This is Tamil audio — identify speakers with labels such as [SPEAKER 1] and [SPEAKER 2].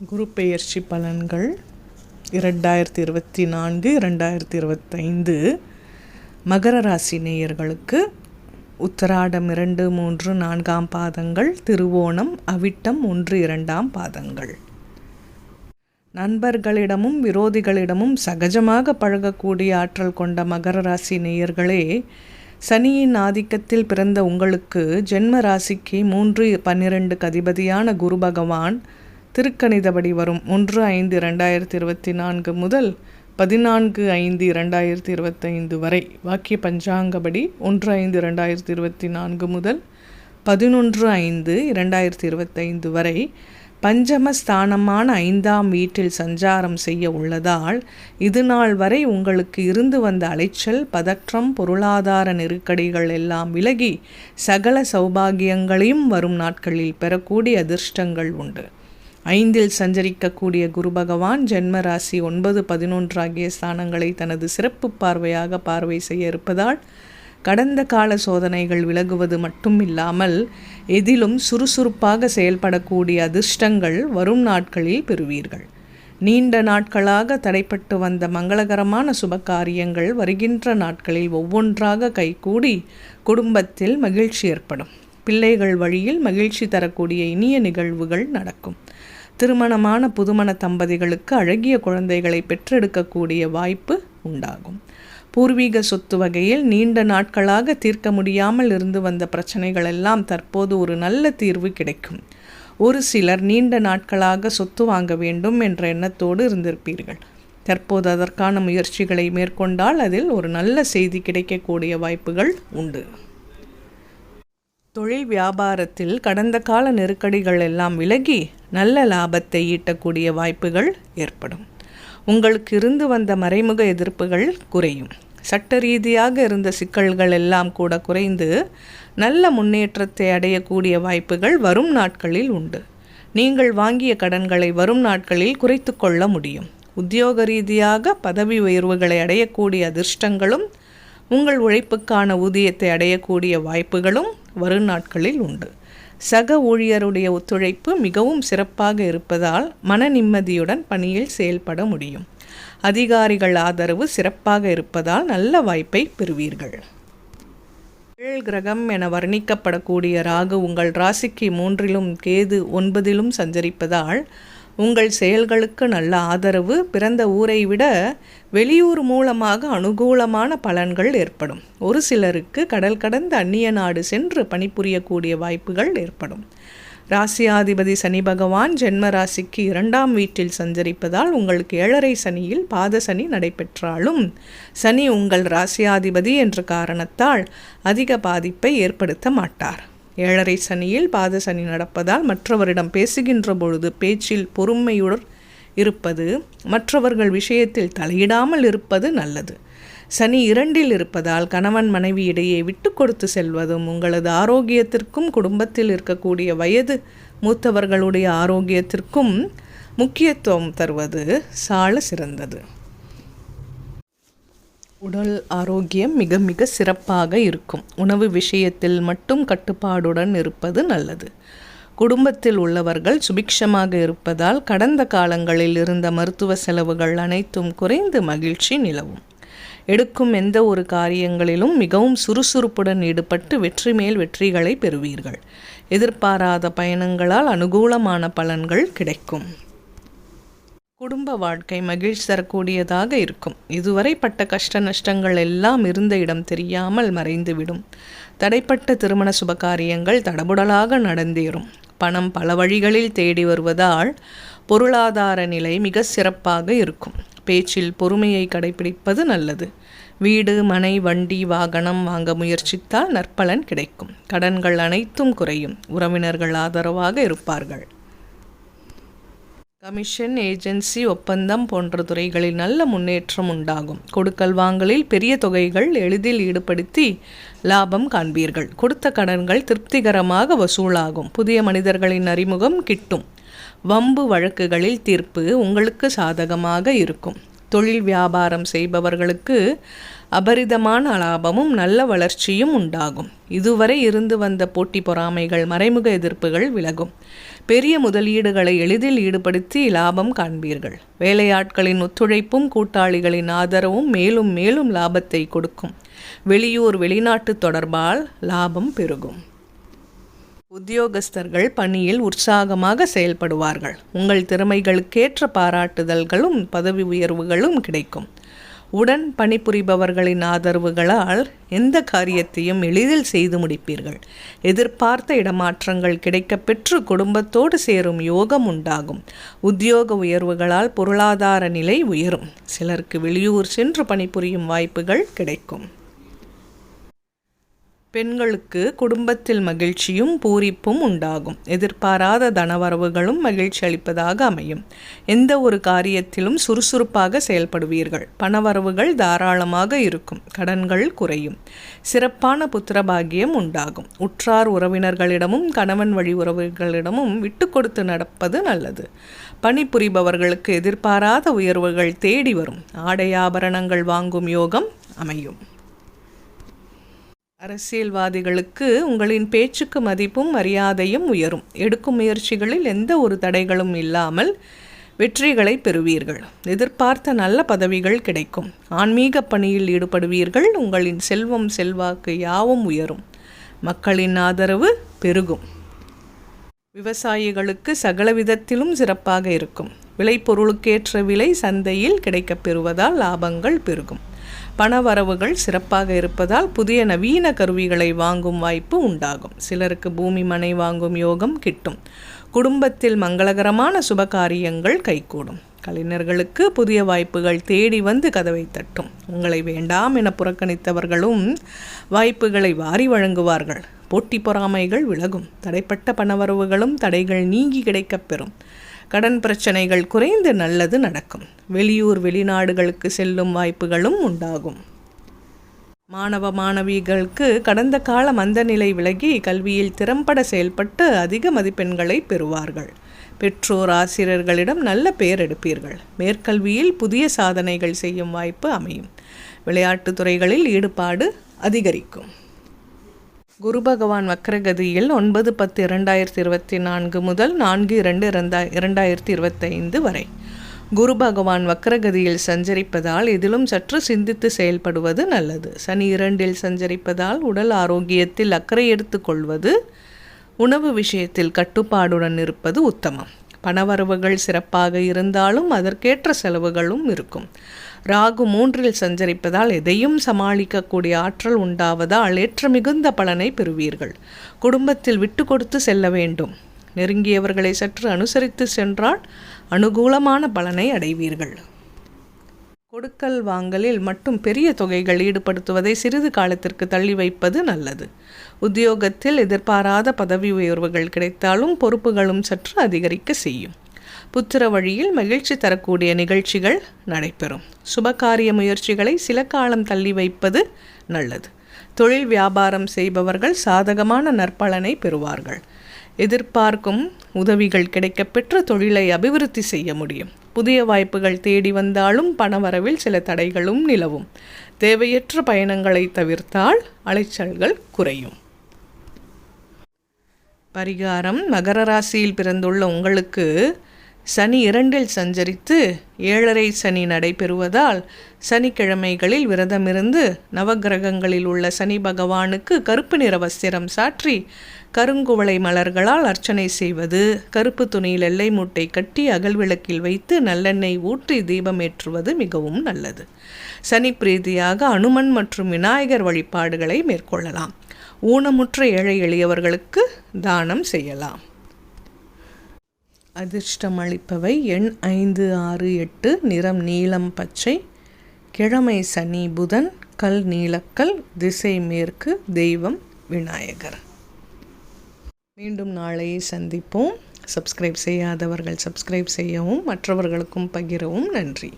[SPEAKER 1] குரு பெயர்ச்சி பலன்கள் இரண்டாயிரத்தி இருபத்தி நான்கு இரண்டாயிரத்தி இருபத்தைந்து. மகர ராசி நேயர்களுக்கு உத்தராடம் இரண்டு மூன்று நான்காம் பாதங்கள் திருவோணம் அவிட்டம் ஒன்று இரண்டாம் பாதங்கள். நண்பர்களிடமும் விரோதிகளிடமும் சகஜமாக பழகக்கூடிய ஆற்றல் கொண்ட மகர ராசி நேயர்களே சனியின் ஆதிக்கத்தில் பிறந்த உங்களுக்கு ஜென்ம ராசிக்கு மூன்று பன்னிரண்டு கதிபதியான குரு பகவான் திருக்கணிதபடி வரும். ஒன்று ஐந்து இரண்டாயிரத்தி இருபத்தி நான்கு முதல் பதினான்கு ஐந்து இரண்டாயிரத்தி இருபத்தைந்து வரை. வாக்கிய பஞ்சாங்கப்படி ஒன்று ஐந்து இரண்டாயிரத்தி இருபத்தி நான்கு முதல் பதினொன்று ஐந்து இரண்டாயிரத்தி இருபத்தைந்து வரை பஞ்சம ஸ்தானமான ஐந்தாம் வீட்டில் சஞ்சாரம் செய்ய உள்ளதால் இது நாள் வரை உங்களுக்கு இருந்து வந்த அலைச்சல் பதற்றம் பொருளாதார நெருக்கடிகள் எல்லாம் விலகி சகல சௌபாகியங்களையும் வரும் நாட்களில் பெறக்கூடிய அதிர்ஷ்டங்கள் உண்டு. ஐந்தில் சஞ்சரிக்கக்கூடிய குரு பகவான் ஜென்ம ராசி ஒன்பது பதினொன்று ஆகிய ஸ்தானங்களை தனது சிறப்பு பார்வையாக பார்வை செய்ய இருப்பதால் கடந்த கால சோதனைகள் விலகுவது மட்டும் இல்லாமல் எதிலும் சுறுசுறுப்பாக செயல்படக்கூடிய அதிர்ஷ்டங்கள் வரும் நாட்களில் பெறுவீர்கள். நீண்ட நாட்களாக தடைப்பட்டு வந்த மங்களகரமான சுப காரியங்கள் வருகின்ற நாட்களில் ஒவ்வொன்றாக கைகூடி குடும்பத்தில் மகிழ்ச்சி ஏற்படும். பிள்ளைகள் வழியில் மகிழ்ச்சி தரக்கூடிய இனிய நிகழ்வுகள் நடக்கும். திருமணமான புதுமண தம்பதிகளுக்கு அழகிய குழந்தைகளை பெற்றெடுக்கக்கூடிய வாய்ப்பு உண்டாகும். பூர்வீக சொத்து வகையில் நீண்ட நாட்களாக தீர்க்க முடியாமல் இருந்து வந்த பிரச்சனைகள் எல்லாம் தற்போது ஒரு நல்ல தீர்வு கிடைக்கும். ஒரு சிலர் நீண்ட நாட்களாக சொத்து வாங்க வேண்டும் என்ற எண்ணத்தோடு இருந்திருப்பீர்கள். தற்போது அதற்கான முயற்சிகளை மேற்கொண்டால் அதில் ஒரு நல்ல செய்தி கிடைக்கக்கூடிய வாய்ப்புகள் உண்டு. தொழில் வியாபாரத்தில் கடந்த கால நெருக்கடிகள் எல்லாம் விலகி நல்ல லாபத்தை ஈட்டக்கூடிய வாய்ப்புகள் ஏற்படும். உங்களுக்கு இருந்து வந்த மறைமுக எதிர்ப்புகள் குறையும். சட்ட ரீதியாக இருந்த சிக்கல்கள் எல்லாம் கூட குறைந்து நல்ல முன்னேற்றத்தை அடையக்கூடிய வாய்ப்புகள் வரும் நாட்களில் உண்டு. நீங்கள் வாங்கிய கடன்களை வரும் நாட்களில் குறைத்து கொள்ள முடியும். உத்தியோக ரீதியாக பதவி உயர்வுகளை அடையக்கூடிய அதிர்ஷ்டங்களும் உங்கள் உழைப்புக்கான ஊதியத்தை அடையக்கூடிய வாய்ப்புகளும் வரும் நாட்களில் உண்டு. சக ஊழியருடைய ஒத்துழைப்பு மிகவும் சிறப்பாக இருப்பதால் மன நிம்மதியுடன் பணியில் செயல்பட முடியும். அதிகாரிகள் ஆதரவு சிறப்பாக இருப்பதால் நல்ல வாய்ப்பை பெறுவீர்கள். ஏழ் கிரகம் என வர்ணிக்கப்படக்கூடிய ராகு உங்கள் ராசிக்கு மூன்றிலும் கேது ஒன்பதிலும் சஞ்சரிப்பதால் உங்கள் செயல்களுக்கு நல்ல ஆதரவு. பிறந்த ஊரை விட வெளியூர் மூலமாக அனுகூலமான பலன்கள் ஏற்படும். ஒரு சிலருக்கு கடல் கடந்த அந்நிய நாடு சென்று பணிபுரியக்கூடிய வாய்ப்புகள் ஏற்படும். ராசியாதிபதி சனி பகவான் ஜென்ம ராசிக்கு இரண்டாம் வீட்டில் சஞ்சரிப்பதால் உங்களுக்கு ஏழரை சனியில் பாத சனி நடைபெற்றாலும் சனி உங்கள் ராசியாதிபதி என்ற காரணத்தால் அதிக பாதிப்பை ஏற்படுத்த மாட்டார். ஏழரை சனியில் பாத சனி நடப்பதால் மற்றவரிடம் பேசுகின்ற பொழுது பேச்சில் பொறுமையுடன் இருப்பது மற்றவர்கள் விஷயத்தில் தலையிடாமல் இருப்பது நல்லது. சனி இரண்டில் இருப்பதால் கணவன் மனைவி இடையே விட்டு கொடுத்து செல்வதும் உங்களது ஆரோக்கியத்திற்கும் குடும்பத்தில் இருக்கக்கூடிய வயது மூத்தவர்களுடைய ஆரோக்கியத்திற்கும் முக்கியத்துவம் தருவது சால சிறந்தது. உடல் ஆரோக்கியம் மிக மிக சிறப்பாக இருக்கும். உணவு விஷயத்தில் மட்டும் கட்டுப்பாடுடன் இருப்பது நல்லது. குடும்பத்தில் உள்ளவர்கள் சுபிக்ஷமாக இருப்பதால் கடந்த காலங்களில் இருந்த மருத்துவ செலவுகள் அனைத்தும் குறைந்து மகிழ்ச்சி நிலவும். எடுக்கும் எந்த ஒரு காரியங்களிலும் மிகவும் சுறுசுறுப்புடன் ஈடுபட்டு வெற்றி மேல் வெற்றிகளை பெறுவீர்கள். எதிர்பாராத பயணங்களால் அனுகூலமான பலன்கள் கிடைக்கும். குடும்ப வாழ்க்கை மகிழ்ச்சி தரக்கூடியதாக இருக்கும். இதுவரை பட்ட கஷ்ட நஷ்டங்கள் எல்லாம் இருந்த இடம் தெரியாமல் மறைந்துவிடும். தடைப்பட்ட திருமண சுபகாரியங்கள் தடபுடலாக நடந்தேறும். பணம் பல வழிகளில் தேடி வருவதால் பொருளாதார நிலை மிக சிறப்பாக இருக்கும். பேச்சில் பொறுமையை கடைபிடிப்பது நல்லது. வீடு மனை வண்டி வாகனம் வாங்க முயற்சித்தால் நற்பலன் கிடைக்கும். கடன்கள் அனைத்தும் குறையும். உறவினர்கள் ஆதரவாக இருப்பார்கள். கமிஷன் ஏஜென்சி ஒப்பந்தம் போன்ற துறைகளில் நல்ல முன்னேற்றம் உண்டாகும். கொடுக்கல் வாங்கலில் பெரிய தொகைகள் எளிதில் ஈடுபடுத்தி லாபம் காண்பீர்கள். கொடுத்த கடன்கள் திருப்திகரமாக வசூலாகும். புதிய மனிதர்களின் அறிமுகம் கிட்டும். வம்பு வழக்குகளில் தீர்ப்பு உங்களுக்கு சாதகமாக இருக்கும். தொழில் வியாபாரம் செய்பவர்களுக்கு அபரிதமான லாபமும் நல்ல வளர்ச்சியும் உண்டாகும். இதுவரை இருந்து வந்த போட்டி பொறாமைகள் மறைமுக எதிர்ப்புகள் விலகும். பெரிய முதலீடுகளை எளிதில் ஈடுபடுத்தி லாபம் காண்பீர்கள். வேலையாட்களின் ஒத்துழைப்பும் கூட்டாளிகளின் ஆதரவும் மேலும் மேலும் லாபத்தை கொடுக்கும். வெளியூர் வெளிநாட்டு தொடர்பால் லாபம் பெருகும். உத்தியோகஸ்தர்கள் பணியில் உற்சாகமாக செயல்படுவார்கள். உங்கள் திறமைகளுக்கேற்ற பாராட்டுதல்களும் பதவி உயர்வுகளும் கிடைக்கும். உடன் பணிபுரிபவர்களின் ஆதரவுகளால் எந்த காரியத்தையும் எளிதில் செய்து முடிப்பீர்கள். எதிர்பார்த்த இடமாற்றங்கள் கிடைக்கப்பெற்று குடும்பத்தோடு சேரும் யோகம் உண்டாகும். உத்தியோக உயர்வுகளால் பொருளாதார நிலை உயரும். சிலருக்கு வெளியூர் சென்று பணிபுரியும் வாய்ப்புகள் கிடைக்கும். பெண்களுக்கு குடும்பத்தில் மகிழ்ச்சியும் பூரிப்பும் உண்டாகும். எதிர்பாராத தனவரவுகளும் மகிழ்ச்சி அளிப்பதாக அமையும். எந்த ஒரு காரியத்திலும் சுறுசுறுப்பாக செயல்படுவீர்கள். பணவரவுகள் தாராளமாக இருக்கும். கடன்கள் குறையும். சிறப்பான புத்திரபாகியம் உண்டாகும். உற்றார் உறவினர்களிடமும் கணவன் வழி உறவுகளிடமும் விட்டு கொடுத்து நடப்பது நல்லது. பணிபுரிபவர்களுக்கு எதிர்பாராத உயர்வுகள் தேடி வரும். ஆடை ஆபரணங்கள் வாங்கும் யோகம் அமையும். அரசியல்வாதிகளுக்கு உங்களின் பேச்சுக்கு மதிப்பும் மரியாதையும் உயரும். எடுக்கும் முயற்சிகளில் எந்த ஒரு தடைகளும் இல்லாமல் வெற்றிகளை பெறுவீர்கள். எதிர்பார்த்த நல்ல பதவிகள் கிடைக்கும். ஆன்மீக பணியில் ஈடுபடுவீர்கள். உங்களின் செல்வம் செல்வாக்கு யாவும் உயரும். மக்களின் ஆதரவு பெருகும். விவசாயிகளுக்கு சகல விதத்திலும் சிறப்பாக இருக்கும். விளைபொருளுக்கேற்ற விலை சந்தையில் கிடைக்கப் பெறுவதால் லாபங்கள் பெருகும். பணவரவுகள் சிறப்பாக இருப்பதால் புதிய நவீன கருவிகளை வாங்கும் வாய்ப்பு உண்டாகும். சிலருக்கு பூமி மனை வாங்கும் யோகம் கிட்டும். குடும்பத்தில் மங்களகரமான சுபகாரியங்கள் கைகூடும். கலைஞர்களுக்கு புதிய வாய்ப்புகள் தேடி வந்து கதவை தட்டும். உங்களை வேண்டாம் என புறக்கணித்தவர்களும் வாய்ப்புகளை வாரி வழங்குவார்கள். போட்டி பொறாமைகள் விலகும். தடைப்பட்ட பணவரவுகளும் தடைகள் நீங்கி கிடைக்கப்பெறும் கடன் பிரச்சனைகள் குறைந்து நல்லது நடக்கும். வெளியூர் வெளிநாடுகளுக்கு செல்லும் வாய்ப்புகளும் உண்டாகும். மாணவ மாணவிகளுக்கு கடந்த கால மந்தநிலை விலகி கல்வியில் திறம்பட செயல்பட்டு அதிக மதிப்பெண்களை பெறுவார்கள். பெற்றோர் ஆசிரியர்களிடம் நல்ல பெயர் எடுப்பீர்கள். மேற்கல்வியில் புதிய சாதனைகள் செய்யும் வாய்ப்பு அமையும். விளையாட்டு துறைகளில் ஈடுபாடு அதிகரிக்கும். குரு பகவான் வக்ரகதியில் ஒன்பது பத்து இரண்டாயிரத்தி இருபத்தி நான்கு முதல் நான்கு இரண்டு இரண்டா இரண்டாயிரத்தி இருபத்தைந்து வரை. குரு பகவான் வக்ரகதியில் சஞ்சரிப்பதால் இதிலும் சற்று சிந்தித்து செயல்படுவது நல்லது. சனி இரண்டில் சஞ்சரிப்பதால் உடல் ஆரோக்கியத்தில் அக்கறை எடுத்துக்கொள்வது உணவு விஷயத்தில் கட்டுப்பாடுடன் இருப்பது உத்தமம். பணவரவுகள் சிறப்பாக இருந்தாலும் அதற்கேற்ற செலவுகளும் இருக்கும். ராகு மூன்றில் சஞ்சரிப்பதால் எதையும் சமாளிக்கக்கூடிய ஆற்றல் உண்டாவதால் ஏற்ற மிகுந்த பலனை பெறுவீர்கள். குடும்பத்தில் விட்டு கொடுத்து செல்ல வேண்டும். நெருங்கியவர்களை சற்று அனுசரித்து சென்றால் அனுகூலமான பலனை அடைவீர்கள். கொடுக்கல் வாங்கலில் மட்டும் பெரிய தொகைகள் ஈடுபடுத்துவதை சிறிது காலத்திற்கு தள்ளி வைப்பது நல்லது. உத்தியோகத்தில் எதிர்பாராத பதவி உயர்வுகள் கிடைத்தாலும் பொறுப்புகளும் சற்று அதிகரிக்க செய்யும். புத்திர வழியில் மகிழ்ச்சி தரக்கூடிய நிகழ்ச்சிகள் நடைபெறும். சுபகாரிய முயற்சிகளை சில காலம் தள்ளி வைப்பது நல்லது. தொழில் வியாபாரம் செய்பவர்கள் சாதகமான நற்பலனை பெறுவார்கள். எதிர்பார்க்கும் உதவிகள் கிடைக்கப்பெற்று தொழிலை அபிவிருத்தி செய்ய முடியும். புதிய வாய்ப்புகள் தேடி வந்தாலும் பணவரவில் சில தடைகளும் நிலவும். தேவையற்ற பயணங்களை தவிர்த்தால் அலைச்சல்கள் குறையும். பரிகாரம் மகர ராசியில் பிறந்துள்ள உங்களுக்கு சனி இரண்டில் சஞ்சரித்து ஏழரை சனி நடைபெறுவதால் சனிக்கிழமைகளில் விரதமிருந்து நவகிரகங்களில் உள்ள சனி பகவானுக்கு கருப்பு நிற வஸ்திரம் சாற்றி கருங்குவளை மலர்களால் அர்ச்சனை செய்வது கருப்பு துணியில் எல்லை மூட்டை கட்டி அகல் விளக்கில் வைத்து நல்லெண்ணெய் ஊற்றி தீபமேற்றுவது மிகவும் நல்லது. சனி பிரீதியாக அனுமன் மற்றும் விநாயகர் வழிபாடுகளை மேற்கொள்ளலாம். ஊனமுற்ற ஏழை எளியவர்களுக்கு தானம் செய்யலாம். அதிர்ஷ்டம் அளிப்பவை எண் ஐந்து ஆறு எட்டு நிறம் நீலம் பச்சை கிழமை சனி புதன் கல் நீலக்கல் திசை மேற்கு தெய்வம் விநாயகர். மீண்டும் நாளை சந்திப்போம். சப்ஸ்கிரைப் செய்யாதவர்கள் சப்ஸ்கிரைப் செய்யவும் மற்றவர்களுக்கும் பகிரவும் நன்றி.